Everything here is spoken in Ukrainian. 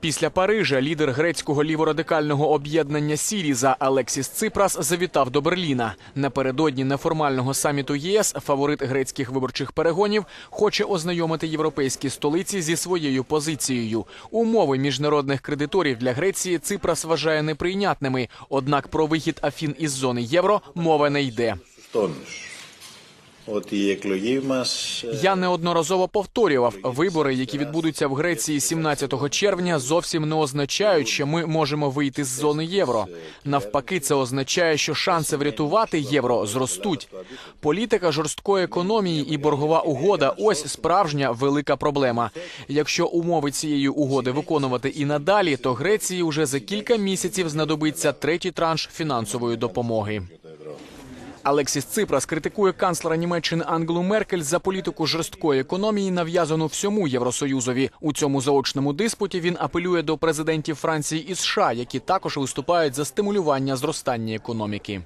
Після Парижа лідер грецького ліворадикального об'єднання Сіріза Алексіс Ципрас завітав до Берліна. Напередодні неформального саміту ЄС фаворит грецьких виборчих перегонів хоче ознайомити європейські столиці зі своєю позицією. Умови міжнародних кредиторів для Греції Ципрас вважає неприйнятними. Однак про вихід Афін із зони євро мова не йде. От і еклогів мас я неодноразово повторював вибори, які відбудуться в Греції 17 червня, зовсім не означають, що ми можемо вийти з зони євро. Навпаки, це означає, що шанси врятувати євро зростуть. Політика жорсткої економії і боргова угода ось справжня велика проблема. Якщо умови цієї угоди виконувати і надалі, то Греції вже за кілька місяців знадобиться третій транш фінансової допомоги. Алексіс Ципрас критикує канцлера Німеччини Англу Меркель за політику жорсткої економії, нав'язану всьому Євросоюзові. У цьому заочному диспуті він апелює до президентів Франції і США, які також виступають за стимулювання зростання економіки.